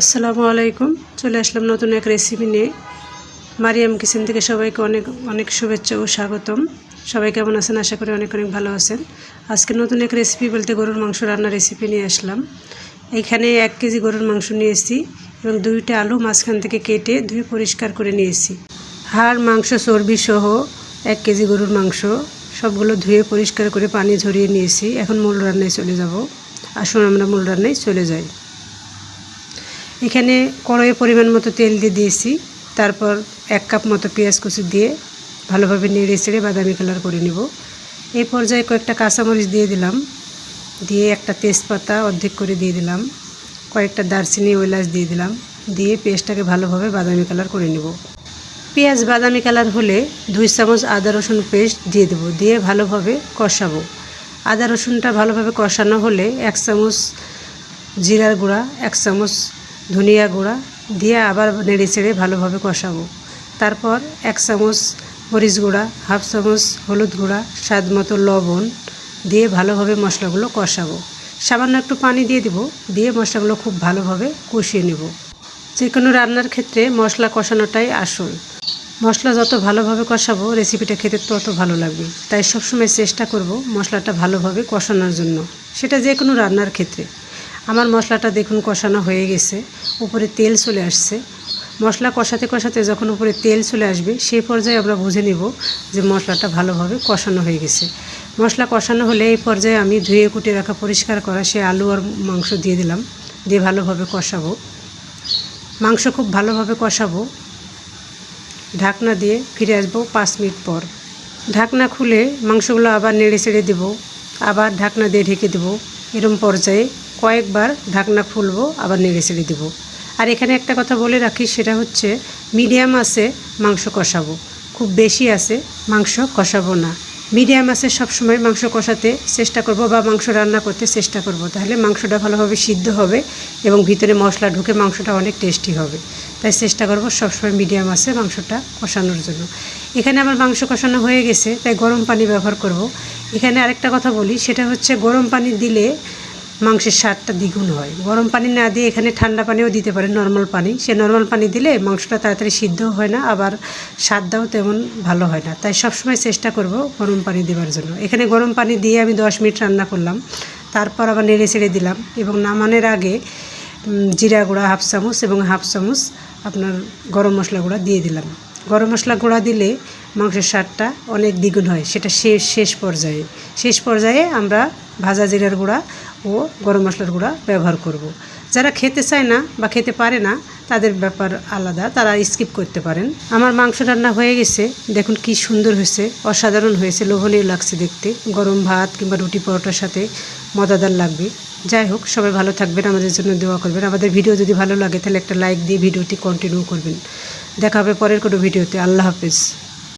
আসসালামু আলাইকুম। চলে আসলাম নতুন এক রেসিপি নিয়ে। মারিয়াম কিচেন থেকে সবাইকে অনেক অনেক শুভেচ্ছা ও স্বাগতম। সবাই কেমন আছেন? আশা করি অনেক অনেক ভালো আছেন। আজকে নতুন এক রেসিপি বলতে গরুর মাংস রান্নার রেসিপি নিয়ে আসলাম। এইখানে এক কেজি গরুর মাংস নিয়েছি এবং দুইটা আলু মাঝখান থেকে কেটে ধুয়ে পরিষ্কার করে নিয়েছি। হাড়, মাংস, চর্বি সহ এক কেজি গরুর মাংস সবগুলো ধুয়ে পরিষ্কার করে পানি ঝরিয়ে নিয়েছি। এখন মূল রান্নায় চলে যাব। আসুন আমরা মূল রান্নায় চলে যাই। এখানে কড়াইয়ে পরিমাণ মতো তেল দিয়ে দিয়েছি। তারপর এক কাপ মতো পেঁয়াজ কুচি দিয়ে ভালোভাবে নেড়ে চেড়ে বাদামি কালার করে নেব। এই পর্যায়ে কয়েকটা কাঁচামরিচ দিয়ে দিলাম। দিয়ে একটা তেজপাতা অর্ধেক করে দিয়ে দিলাম। কয়েকটা দারচিনি এলাচ দিয়ে দিলাম। দিয়ে পেঁয়াজটাকে ভালোভাবে বাদামি কালার করে নিব। পেঁয়াজ বাদামি কালার হলে দুই চামচ আদা রসুন পেস্ট দিয়ে দেবো। দিয়ে ভালোভাবে কষাবো। আদা রসুনটা ভালোভাবে কষানো হলে এক চামচ জিরার গুঁড়া, এক চামচ ধনিয়া গুঁড়া দিয়ে আবার নেড়ে চেড়ে ভালোভাবে কষাবো। তারপর এক চামচ মরিচ গুঁড়া, হাফ চামচ হলুদ গুঁড়া, স্বাদ মতো লবণ দিয়ে ভালোভাবে মশলাগুলো কষাবো। সামান্য একটু পানি দিয়ে দিব, দিয়ে মশলাগুলো খুব ভালোভাবে কষিয়ে নেব। যে কোনো রান্নার ক্ষেত্রে মশলা কষানোটাই আসল। মশলা যত ভালোভাবে কষাবো, রেসিপিটা খেতে তত ভালো লাগবে। তাই সবসময় চেষ্টা করব মশলাটা ভালোভাবে কষানোর জন্য। সেটা যে কোনো রান্নার ক্ষেত্রে। আমার মশলাটা দেখুন কষানো হয়ে গেছে, উপরে তেল চলে আসছে। মশলা কষাতে কষাতে যখন উপরে তেল চলে আসবে সেই পর্যায়ে আমরা বুঝে নেব যে মশলাটা ভালোভাবে কষানো হয়ে গেছে। মশলা কষানো হলে এই পর্যায়ে আমি ধুয়ে কুটে রাখা পরিষ্কার করা সে আলু আর মাংস দিয়ে দিলাম, দিয়ে ভালোভাবে কষাবো। মাংস খুব ভালোভাবে কষাবো। ঢাকনা দিয়ে ফিরে আসব পাঁচ মিনিট পর। ঢাকনা খুলে মাংসগুলো আবার নেড়ে চেড়ে দেবো, আবার ঢাকনা দিয়ে ঢেকে দেবো। এরম পর্যায়ে কয়েকবার ঢাকনা খুলবো, আবার নেড়ে চেড়ে দেবো। আর এখানে একটা কথা বলে রাখি, সেটা হচ্ছে মিডিয়াম আছে, মাংস কষাবো। খুব বেশি আছে, মাংস কষাবো না। মিডিয়াম আছে, সবসময় মাংস কষাতে চেষ্টা করব বা মাংস রান্না করতে চেষ্টা করব। তাহলে মাংসটা ভালোভাবে সিদ্ধ হবে এবং ভিতরে মশলা ঢুকে মাংসটা অনেক টেস্টি হবে। তাই চেষ্টা করব সবসময় মিডিয়াম আছে মাংসটা কষানোর জন্য। এখানে আমার মাংস কষানো হয়ে গেছে, তাই গরম পানি ব্যবহার করব। এখানে আরেকটা কথা বলি, সেটা হচ্ছে গরম পানি দিলে মাংসের স্বাদটা দ্বিগুণ হয়। গরম পানি না দিয়ে এখানে ঠান্ডা পানিও দিতে পারেন নর্মাল পানি। সে নর্মাল পানি দিলে মাংসটা তাড়াতাড়ি সিদ্ধ হয় না, আবার স্বাদটাও তেমন ভালো হয় না। তাই সবসময় চেষ্টা করব গরম পানি দেওয়ার জন্য। এখানে গরম পানি দিয়ে আমি দশ মিনিট রান্না করলাম। তারপর আবার নেড়ে ছেড়ে দিলাম এবং নামানোর আগে জিরা গুঁড়া, হাফ চামচ এবং হাফ চামচ আপনার গরম মশলা গুঁড়া দিয়ে দিলাম। গরম মশলা গুঁড়া দিলে মাংসের স্বাদটা অনেক দ্বিগুণ হয়। সেটা শেষ শেষ পর্যায়ে। শেষ পর্যায়ে আমরা ভাজা জিরার গুঁড়া ও গরম মশলার গুঁড়া ব্যবহার করব। যারা খেতে চায় না বা খেতে পারে না, তাদের ব্যাপার আলাদা, তারা স্কিপ করতে পারেন। আমার মাংস রান্না হয়ে গেছে, দেখুন কি সুন্দর হয়েছে, অসাধারণ হয়েছে, লোভনীয় লাগছে দেখতে। গরম ভাত কিংবা রুটি পরোটার সাথে মজাদার লাগবে। যাই হোক, সবাই ভালো থাকবেন, আমাদের জন্য দোয়া করবেন। আমাদের ভিডিও যদি ভালো লাগে, তাহলে একটা লাইক দিয়ে ভিডিওটি কন্টিনিউ করবেন। দেখা হবে পরের কোনো ভিডিওতে। আল্লাহ হাফেজ।